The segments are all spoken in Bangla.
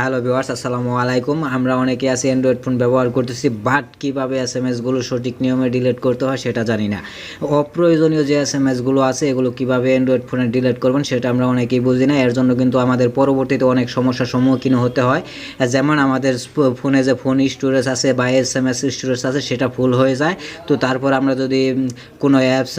হ্যালো ভিউয়ার্স আসসালামু আলাইকুম। আমরা অনেকে আছি অ্যান্ড্রয়েড ফোন ব্যবহার করতেছি বাট কীভাবে এস এম এসগুলো সঠিক নিয়মে ডিলিট করতে হয় সেটা জানি না। অপ্রয়োজনীয় যে এস এম এসগুলো আছে, এগুলো কীভাবে অ্যান্ড্রয়েড ফোনে ডিলিট করবেন সেটা আমরা অনেকেই বুঝি না। এর জন্য কিন্তু আমাদের পরবর্তীতে অনেক সমস্যার সম্মুখীন হতে হয়। যেমন আমাদের ফোনে যে ফোন স্টোরেজ আছে বা এস এম এস স্টোরেজ আছে, সেটা ফুল হয়ে যায়। তো তারপর আমরা যদি কোনো অ্যাপস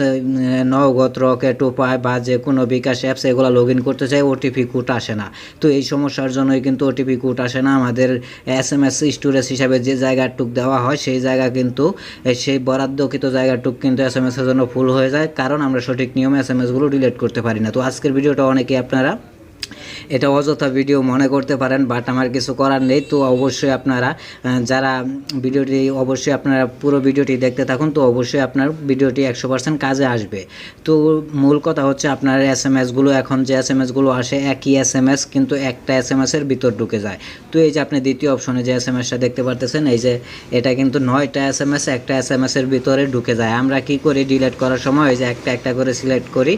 নগদ, রকেট, উপায় বা যে কোনো বিকাশ অ্যাপস এগুলো লগ ইন করতে চাই ওটিপি কোড আসে না। তো এই সমস্যার জন্যই কিন্তু ওটিপি কোড আসে না, আমাদের এস এম এস স্টোরেজ হিসাবে যে জায়গাটুক দেওয়া হয় সেই জায়গা কিন্তু সেই বরাদ্দকৃত জায়গাটুক কিন্তু এস এম এসের জন্য ফুল হয়ে যায়, কারণ আমরা সঠিক নিয়মে এস এম এসগুলো ডিলিট করতে পারি না। তো আজকের ভিডিওটা অনেকে আপনারা এটা অযথা ভিডিও মনে করতে পারেন বাট আমার কিছু করার নেই। তো অবশ্যই আপনারা যারা ভিডিওটি অবশ্যই আপনারা পুরো ভিডিওটি দেখতে থাকুন, তো অবশ্যই আপনার ভিডিওটি একশো পার্সেন্ট কাজে আসবে। তো মূল কথা হচ্ছে আপনার এস এম এসগুলো এখন, যে এস এম এসগুলো আসে, একই এস এম এস কিন্তু একটা এস এম এসের ভিতর ঢুকে যায়। তো এই যে আপনি দ্বিতীয় অপশনে যে এস এম এসটা দেখতে পারতেছেন, এই যে এটা কিন্তু নয়টা এস এম এস একটা এস এম এসের ভিতরে ঢুকে যায়। আমরা কি করি ডিলেট করার সময় এই যে একটা একটা করে সিলেক্ট করি,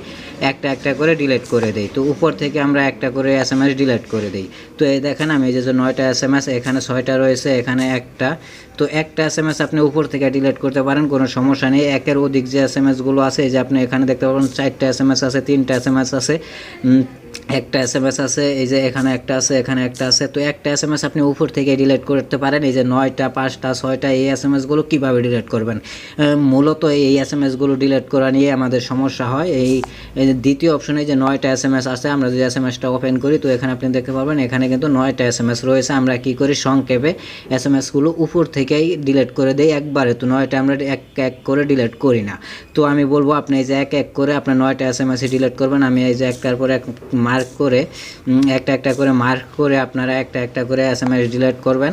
একটা একটা করে ডিলেট করে দেই। তো উপর থেকে আমরা একটা করে এস এম এস ডিলিট করে দিই। তো এই দেখেন আমি যে নয়টা এস এম এস এখানে ছয়টা রয়েছে, এখানে একটা। তো একটা এস এম এস আপনি উপর থেকে ডিলিট করতে পারেন, কোনো সমস্যা নেই। একের অধিক যে এস এম এসগুলো আছে যে আপনি এখানে দেখতে পাবেন চারটা এস এম এস আছে, তিনটা এস এম এস আছে একটা এস এম এস আছে, এই যে এখানে একটা আছে, এখানে একটা আছে। তো একটা এস এম এস আপনি উপর থেকে ডিলিট করতে পারেন। এই যে নয়টা, পাঁচটা, ছয়টা, এই এস এম এসগুলো কীভাবে ডিলিট করবেন? মূলত এই এস এম এসগুলো ডিলিট করা নিয়ে আমাদের সমস্যা হয়। এই দ্বিতীয় অপশনে যে নয়টা এস এম এস আছে, আমরা যদি এস এম এসটা ওপেন করি, তো এখানে আপনি দেখতে পারবেন, এখানে কিন্তু নয়টা এস এম এস রয়েছে। আমরা কি করি? সংক্ষেপে এস এম এসগুলো উপর থেকেই ডিলিট করে দেই একবারে। তো নয়টা আমরা এক এক করে ডিলিট করি না। তো আমি বলব, আপনি এই যে এক এক করে আপনার নয়টা এস এম এস ডিলিট করবেন। আমি এই যে একটার পর এক মার্ক করে একটা একটা করে মার্ক করে আপনারা একটা একটা করে এস এম এস ডিলিট করবেন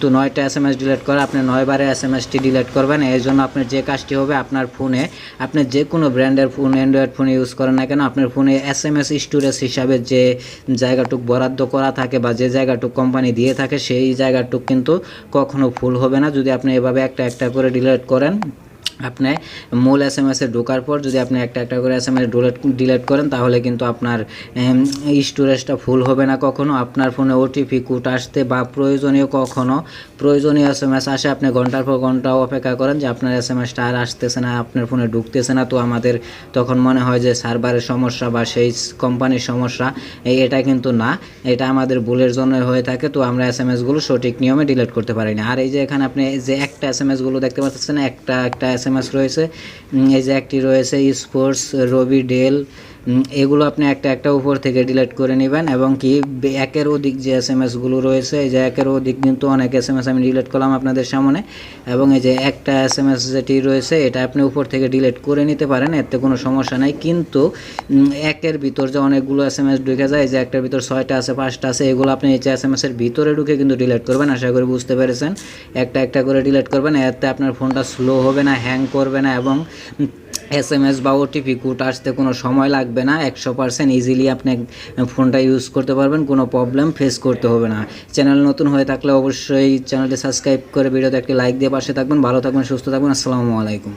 তো নয়টা এস এম এস ডিলিট করে, আপনি নয়বারে এস এম এসটি ডিলিট করবেন। এই জন্য আপনার যে কাজটি হবে, আপনার ফোনে, আপনি যে কোনো ব্র্যান্ডের ফোন অ্যান্ড্রয়েড ফোন ইউজ করেন না কেন, আপনার ফোনে এস এম এস স্টোরেজ হিসাবে যে জায়গাটুক বরাদ্দ করা থাকে বা যে জায়গাটুক কোম্পানি দিয়ে থাকে, সেই জায়গাটুক কিন্তু কখনো ফুল হবে না। যদি আপনি এভাবে একটা একটা করে ডিলিট করেন আপনি মূল এস এম এসে ঢোকার পর যদি আপনি একটা একটা করে S M S delete delete করেন, তাহলে কিন্তু আপনার স্টোরেজটা ফুল হবে না কখনো। আপনার ফোনে ওটিপি কোড আসতে বা প্রয়োজনীয় কখনো, প্রয়োজনীয় এস এম এস আসে, আপনি ঘণ্টার পর ঘণ্টা অপেক্ষা করেন যে আপনার এস এম এসটা আর আসতেছে না, আপনার ফোনে ঢুকতেছে না। তো আমাদের তখন মনে হয় যে সার্ভারের সমস্যা বা সেই কোম্পানির সমস্যা এটা কিন্তু না। এটা আমাদের ভুলের জন্য হয়ে থাকে। তো আমরা এস এম এসগুলো সঠিক নিয়মে ডিলেট করতে পারি না। আর এই যে এখানে আপনি যে একটা এস এম এসগুলো দেখতে পাচ্ছেন, একটা একটা এস এস রয়েছে। এই যে একটি রয়েছে স্পোর্টস রবি ডেল এগুলো আপনি একটা একটা উপর থেকে ডিলিট করে নেবেন এবং কি একের অধিক যে এস এম এসগুলো রয়েছে, এই যে একের অধিক কিন্তু অনেক এস এম এস আমি ডিলিট করলাম আপনাদের সামনে এবং এই যে একটা এস এম এস যেটি রয়েছে, এটা আপনি উপর থেকে ডিলিট করে নিতে পারেন, এতে কোনো সমস্যা নাই। কিন্তু একের ভিতর যে অনেকগুলো এস এম এস ঢুকে যায় যে একটার ভিতর ছয়টা আছে, পাঁচটা আছে, এগুলো আপনি এই যে এস এম এসের ভিতরে ঢুকে কিন্তু ডিলিট করবেন, আশা করি বুঝতে পেরেছেন। একটা একটা করে ডিলিট করবেন, এতে আপনার ফোনটা স্লো হবে না হ্যাং করবে না এবং এস এম এস বা ওটিপি কোড আসতে কোনো সময় লাগবে না, একশো পার্সেন্ট ইজিলি আপনি ফোনটা ইউজ করতে পারবেন, কোনো প্রবলেম ফেস করতে হবে না। চ্যানেল নতুন হয়ে থাকলে অবশ্যই চ্যানেলটি সাবস্ক্রাইব করে ভিডিওতে একটি লাইক দিয়ে পাশে থাকবেন। ভালো থাকবেন, সুস্থ থাকবেন, আসসালামু আলাইকুম।